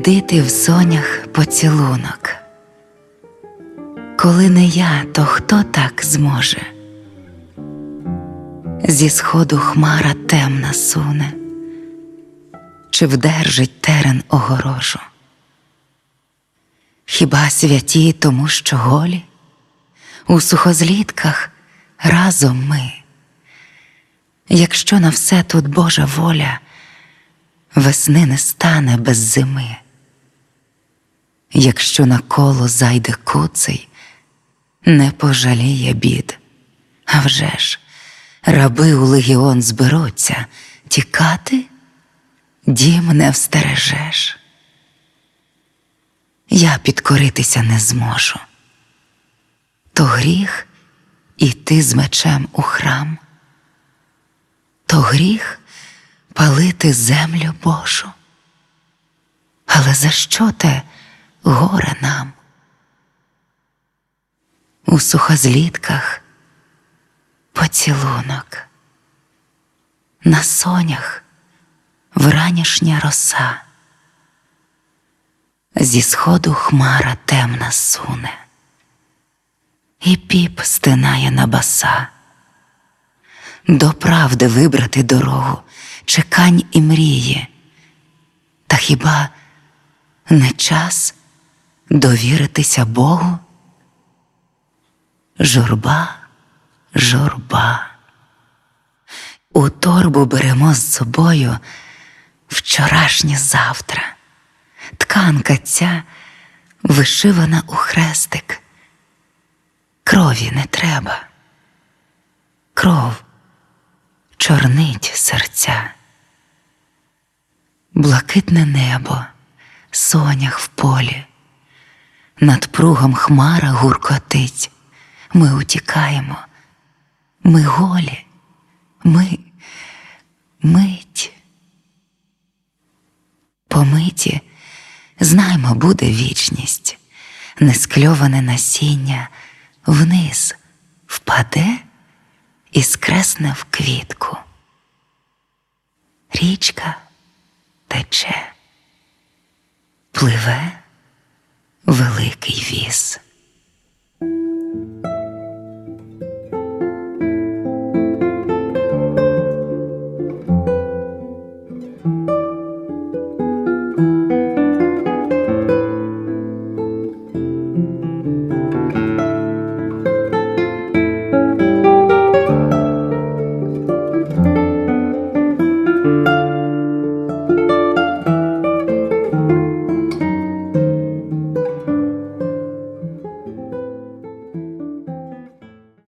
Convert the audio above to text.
Рядити в сонях поцілунок. Коли не я, то хто так зможе? Зі сходу хмара темна суне, чи вдержить терен огорожу? Хіба святі тому, що голі? У сухозлітках разом ми. Якщо на все тут Божа воля, весни не стане без зими. Якщо на коло зайде куций, не пожаліє бід. А вже ж, раби у легіон зберуться, тікати дім не встережеш. Я підкоритися не зможу. То гріх іти з мечем у храм, то гріх палити землю Божу. Але за що те горе нам? У сухозлітках поцілунок, на сонях вранішня роса, зі сходу хмара темна суне, і піп стинає на баса. До правди вибрати дорогу, чекань і мрії, та хіба не час довіритися Богу? Журба, журба. У торбу беремо з собою вчорашнє завтра. Тканка ця вишивана у хрестик. Крові не треба. Кров чорнить серця. Блакитне небо, сонях в полі, над пругом хмара гуркотить. Ми утікаємо, ми голі, ми мить. По миті, знаймо, буде вічність, нескльоване насіння вниз впаде і скресне в квітку. Річка тече, пливе віз.